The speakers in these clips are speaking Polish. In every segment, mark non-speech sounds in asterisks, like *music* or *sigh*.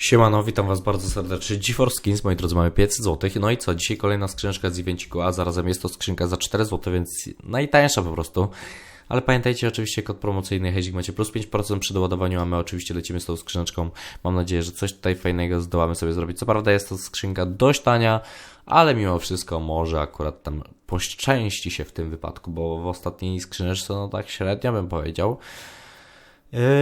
Siemano, witam was bardzo serdecznie. GeForce Skins, moi drodzy, mamy 500 zł. No i co, dzisiaj kolejna skrzyneczka z evenciku, a zarazem jest to skrzynka za 4 zł, więc najtańsza po prostu. Ale pamiętajcie oczywiście kod promocyjny Hezik macie plus 5% przy doładowaniu, a my oczywiście lecimy z tą skrzyneczką. Mam nadzieję, że coś tutaj fajnego zdołamy sobie zrobić. Co prawda jest to skrzynka dość tania, ale mimo wszystko może akurat tam poszczęści się w tym wypadku, bo w ostatniej skrzyneczce no tak średnio bym powiedział.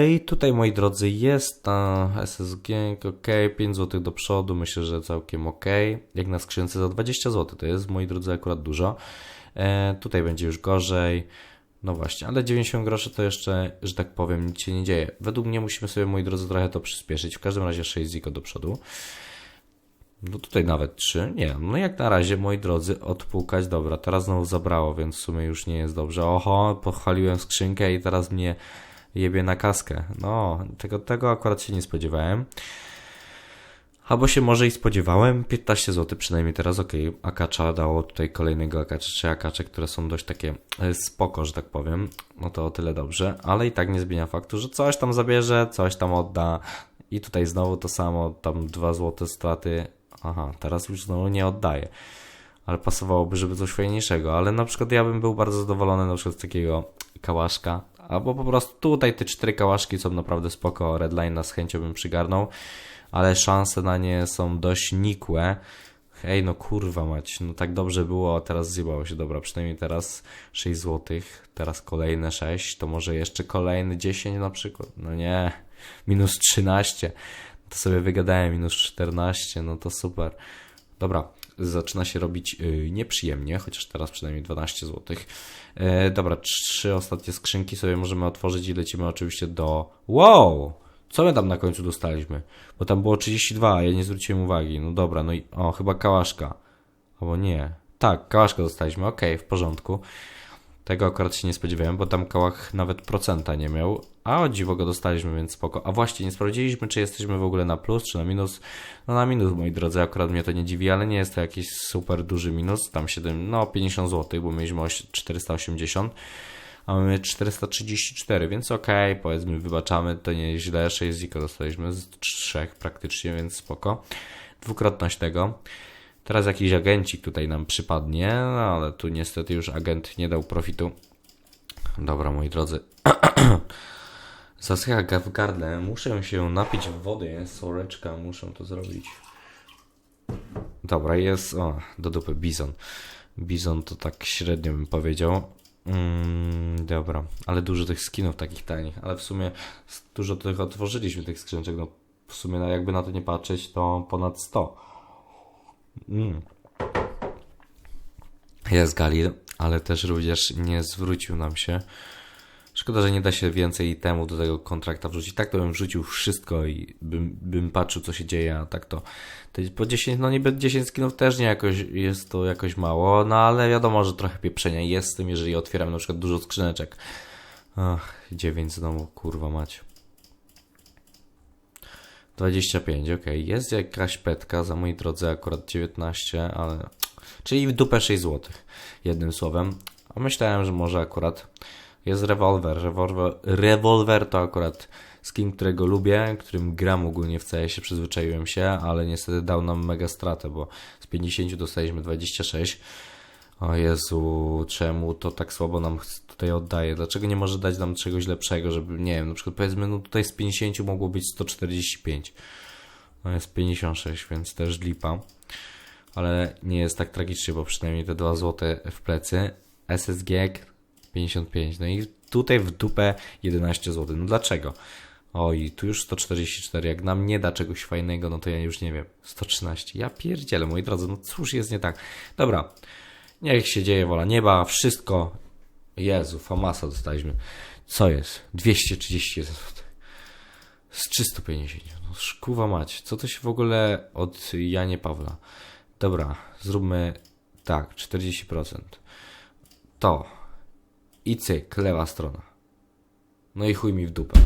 I tutaj, moi drodzy, jest ta SSG, ok, 5 zł do przodu, myślę, że całkiem ok. Jak na skrzynce za 20 zł, to jest, moi drodzy, akurat dużo. E, tutaj będzie już gorzej. No właśnie, ale 90 groszy to jeszcze, że tak powiem, nic się nie dzieje. Według mnie musimy sobie, moi drodzy, trochę to przyspieszyć. W każdym razie 6 ziko do przodu. No tutaj nawet 3. Nie, no jak na razie, moi drodzy, odpukać. Dobra, teraz znowu zabrało, więc w sumie już nie jest dobrze. Oho, pochwaliłem skrzynkę i teraz mnie jebie na kaskę. No, tego, tego akurat się nie spodziewałem. Albo się może i spodziewałem. 15 zł przynajmniej teraz, ok. Akacza dało tutaj kolejnego akacza, czy akacze, które są dość takie e, spoko, że tak powiem. No to o tyle dobrze, ale i tak nie zmienia faktu, że coś tam zabierze, coś tam odda. I tutaj znowu to samo, tam 2 zł straty. Aha, teraz już znowu nie oddaje. Ale pasowałoby, żeby coś fajniejszego. Ale na przykład ja bym był bardzo zadowolony na przykład z takiego kałaszka, Albo po prostu tutaj te cztery kałaszki są naprawdę spoko. Redline z chęcią bym przygarnął, ale szanse na nie są dość nikłe. Hej, no kurwa mać, no tak dobrze było, a teraz zjebało się. Dobra, przynajmniej teraz 6 zł, teraz kolejne 6, to może jeszcze kolejne 10 na przykład. No nie, minus 13, to sobie wygadałem, minus 14, no to super. Dobra, zaczyna się robić yy, nieprzyjemnie, chociaż teraz przynajmniej 12 zł. Yy, dobra, trzy ostatnie skrzynki sobie możemy otworzyć i lecimy oczywiście do... Wow! Co my tam na końcu dostaliśmy? Bo tam było 32, a ja nie zwróciłem uwagi. No dobra, no i... O, chyba kałaszka. Albo nie. Tak, kałaszka dostaliśmy, okej, okay, w porządku. Tego akurat się nie spodziewałem, bo tam kałach nawet procenta nie miał, a o dziwo go dostaliśmy, więc spoko. A właśnie, nie sprawdziliśmy, czy jesteśmy w ogóle na plus, czy na minus. No na minus, moi drodzy, akurat mnie to nie dziwi, ale nie jest to jakiś super duży minus, tam 7, no 50 zł, bo mieliśmy 480 a mamy 434, więc okej, okay, powiedzmy, wybaczamy, to nie źle, 6 ziko dostaliśmy z 3 praktycznie, więc spoko. Dwukrotność tego. Teraz jakiś agencik tutaj nam przypadnie, no ale tu niestety już agent nie dał profitu. Dobra, moi drodzy. *clears throat* Zasycha w gardle. Muszę się napić wody. Soreczka, muszę to zrobić. Dobra, jest. O, do dupy. Bizon. Bizon to tak średnio bym powiedział. Mm, dobra, ale dużo tych skinów takich tanich. Ale w sumie dużo tych otworzyliśmy, tych skrzyneczek. No, w sumie, no, jakby na to nie patrzeć, to ponad 100. Mm. Jest Galil, ale też również nie zwrócił nam się. Szkoda, że nie da się więcej temu do tego kontrakta wrzucić. Tak to bym wrzucił wszystko i bym, bym patrzył, co się dzieje, a tak to, to po 10, no niby 10 skinów też nie jakoś, jest to jakoś mało, no ale wiadomo, że trochę pieprzenia jest z tym, jeżeli otwieram na przykład dużo skrzyneczek. Ach, 9 znowu, kurwa mać. 25, ok. Jest jakaś petka za mojej drodze, akurat 19, ale. Czyli dupę 6 zł. Jednym słowem. A myślałem, że może akurat jest rewolwer. Rewolwer, rewolwer to akurat skin, którego lubię, którym gram ogólnie w się przyzwyczaiłem się, ale niestety dał nam mega stratę, bo z 50 dostaliśmy 26. O Jezu, czemu to tak słabo nam tutaj oddaje? Dlaczego nie może dać nam czegoś lepszego, żeby, nie wiem, na przykład powiedzmy, no tutaj z 50 mogło być 145. No jest 56, więc też lipa. Ale nie jest tak tragicznie, bo przynajmniej te 2 złote w plecy. SSG 55. No i tutaj w dupę 11 zł. No dlaczego? Oj, tu już 144. Jak nam nie da czegoś fajnego, no to ja już nie wiem. 113. Ja pierdzielę, moi drodzy, no cóż jest nie tak. Dobra. Niech się dzieje wola nieba, wszystko. Jezu, famasa dostaliśmy. Co jest? 230 zł. Z 350. No szkuwa mać. Co to się w ogóle od Janie Pawla? Dobra, zróbmy tak, 40%. To. I cyk, lewa strona. No i chuj mi w dupę.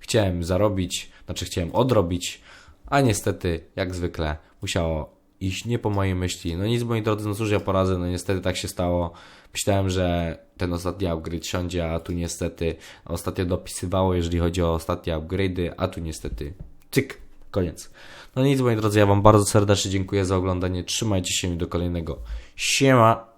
Chciałem zarobić, znaczy chciałem odrobić, a niestety, jak zwykle, musiało iść nie po mojej myśli. No nic, moi drodzy, no cóż ja poradzę, no niestety tak się stało. Myślałem, że ten ostatni upgrade siądzie, a tu niestety ostatnio dopisywało, jeżeli chodzi o ostatnie upgrade'y, a tu niestety cyk, Koniec. No nic, moi drodzy, ja Wam bardzo serdecznie dziękuję za oglądanie. Trzymajcie się i do kolejnego. Siema!